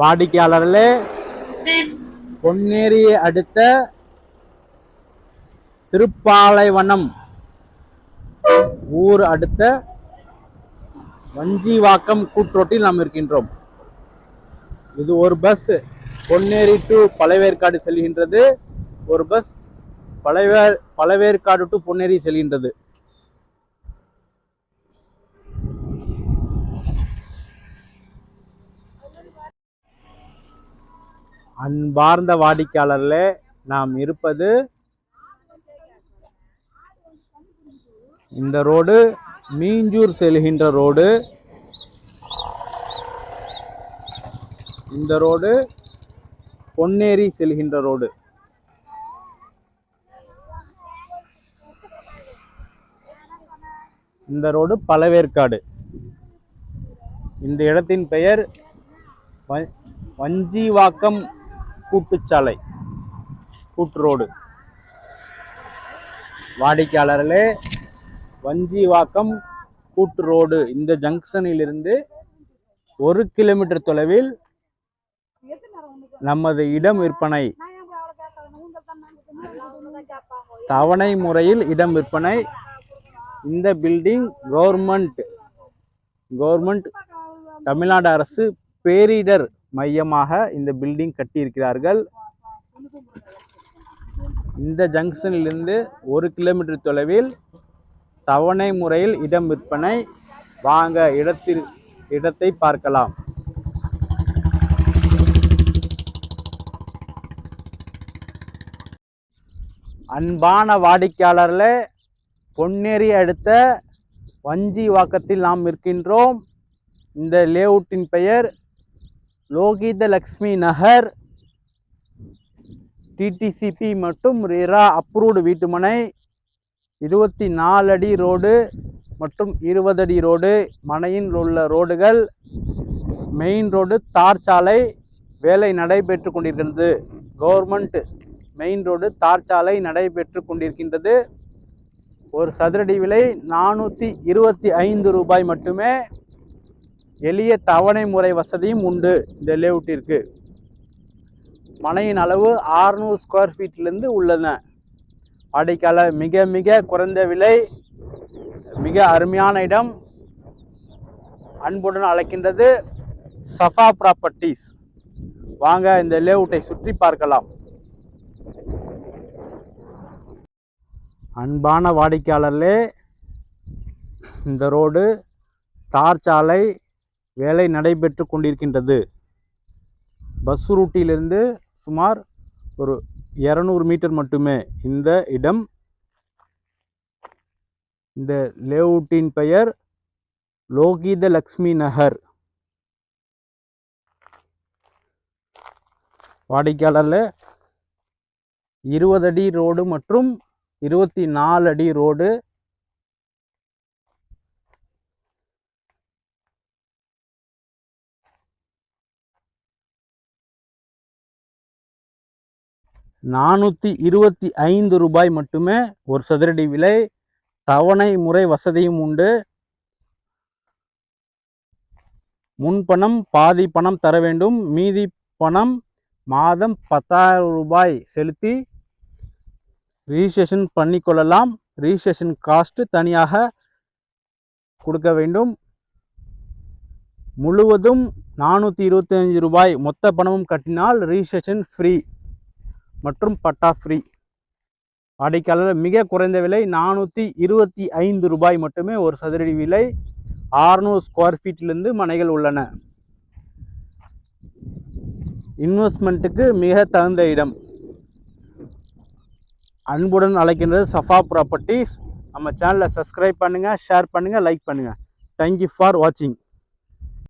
வாடிக்கையாளர்களே பொன்னேரியை அடுத்த திருப்பாலைவனம். ஊர் அடுத்த வஞ்சிவாக்கம் கூட்ரோட்டில் நாம் இருக்கின்றோம். இது ஒரு பஸ் பொன்னேரி டு பழவேற்காடு செல்கின்றது. ஒரு பஸ் பழவேர் பழவேற்காடு டு பொன்னேரி செல்கின்றது. அன்பார்ந்த வாடிக்கையாளர்களே நாம் இருப்பது இந்த ரோடு மீஞ்சூர் செல்கின்ற ரோடு. இந்த ரோடு பொன்னேரி செல்கின்ற ரோடு. இந்த ரோடு பழவேற்காடு. இந்த இடத்தின் பெயர் வ- வஞ்சிவாக்கம் கூட்டுச்சாலை கூட்டு ரோடு வாடிக்கையாளர்களே வஞ்சிவாக்கம் கூட்டு ரோடு இந்த ஜங்ஷனிலிருந்து ஒரு கிலோமீட்டர் தொலைவில் நமது இடம் விற்பனை. தவணை முறையில் இடம் விற்பனை. இந்த பில்டிங் கவர்மெண்ட் கவர்மெண்ட் தமிழ்நாடு அரசு பேரிடர் மையமாக இந்த பில்டிங் கட்டியிருக்கிறார்கள். இந்த ஜங்ஷனிலிருந்து ஒரு கிலோமீட்டர் தொலைவில் தவணை முறையில் இடம் விற்பனை. வாங்க இடத்தில் இடத்தை பார்க்கலாம். அன்பான வாடிக்கையாளர்களே பொன்னேரி அடுத்த வஞ்சி வாக்கத்தில் நாம் இருக்கின்றோம் இந்த லேஅவுட்டின் பெயர் லோகித லக்ஷ்மி நகர். டிடிசிபி மற்றும் ரேரா அப்ரூவ்டு வீட்டுமனை. இருபத்தி நாலு அடி ரோடு மற்றும் இருபது அடி ரோடு மனையில் உள்ள ரோடுகள் மெயின் ரோடு தார் சாலை வேலை நடைபெற்று கொண்டிருக்கிறது கவர்மெண்ட் மெயின் ரோடு தார் சாலை நடைபெற்று கொண்டிருக்கின்றது. ஒரு சதுரடி விலை நானூற்றி இருபத்தி ஐந்து ரூபாய் மட்டுமே. எளிய தவணை முறை வசதியும் உண்டு. இந்த லேஅவுட்டிற்கு மனையின் அளவு 600 ஸ்கொயர் ஃபீட்லேருந்து உள்ளன. வாடிக்கையாளர் மிக மிக குறைந்த விலை மிக அருமையான இடம் அன்புடன் அழைக்கின்றது சஃபா ப்ராப்பர்ட்டிஸ் வாங்க இந்த லேஅவுட்டை சுற்றி பார்க்கலாம். அன்பான வாடிக்கையாளர்களே இந்த ரோடு தார் சாலை வேலை நடைபெற்று கொண்டிருக்கின்றது. பஸ் ரூட்டிலிருந்து சுமார் ஒரு இரநூறு மீட்டர் மட்டுமே இந்த இடம் இந்த லேஅவுட்டின் பெயர் லோகித லக்ஷ்மி நகர். வாடிக்கையாளரில் இருபது அடி ரோடு மற்றும் இருபத்தி நாலு அடி ரோடு நானூற்றி இருபத்தி ஐந்து ரூபாய் மட்டுமே ஒரு சதுரடி விலை. தவணை முறை வசதியும் உண்டு. முன்பணம் பாதி பணம் தர வேண்டும். மீதி பணம் மாதம் பத்தாயிரம் ரூபாய் செலுத்தி ரிஜிஸ்ட்ரேஷன் பண்ணிக்கொள்ளலாம் ரிஜிஸ்ட்ரேஷன் காஸ்ட்டு தனியாக கொடுக்க வேண்டும். முழுவதும் நானூற்றி இருபத்தஞ்சு ரூபாய் மொத்த பணமும் கட்டினால் ரிஜிஸ்ட்ரேஷன் ஃப்ரீ மற்றும் பட்டா ஃப்ரீ வாடிக்கையாளர் மிக குறைந்த விலை நானூற்றி இருபத்தி ஐந்து ரூபாய் மட்டுமே ஒரு சதுரடி விலை. 600 ஸ்கொயர் ஃபீட்லேருந்து மனைகள் உள்ளன. இன்வெஸ்ட்மெண்ட்டுக்கு மிக தகுந்த இடம். அன்புடன் அழைக்கின்றது சஃபா ப்ராப்பர்ட்டிஸ் நம்ம சேனலை சப்ஸ்கிரைப் பண்ணுங்கள் ஷேர் பண்ணுங்கள் லைக் பண்ணுங்கள் தேங்க்யூ ஃபார் வாட்சிங்